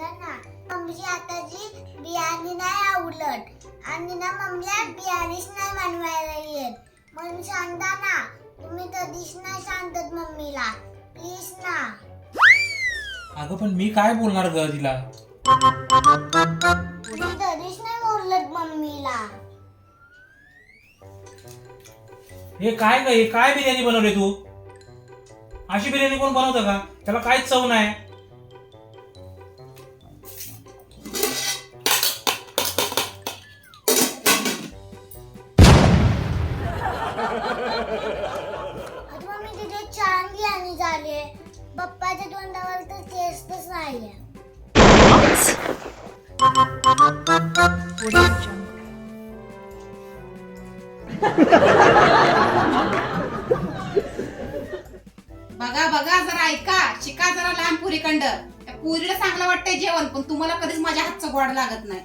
आवडलं ना मम्मीची आता जी बियाणी नाही आवडत. आणि ना मम्मीला बियाणीच नाही बनवायला येत. म्हणून सांगता ना तुम्ही कधीच नाही सांगतात मम्मीला. प्लीज ना. अगं पण मी काय बोलणार ग तिला? तुम्ही कधीच नाही बोललत मम्मीला. हे काय ग हे काय बिर्याणी बनवली तू? अशी बिर्याणी कोण बनवतं का त्याला काहीच चव नाही. आता मम्मी तिथे छान बियाणी झाली पप्पाच्या तोंडावर तर टेस्टच नाहीये. बघा बघा जरा ऐका. शिका जरा लहान पुरीकंड. त्या पुरीला चांगलं वाटतंय जेवण पण तुम्हाला कधीच माझ्या हातचं गोड लागत नाही.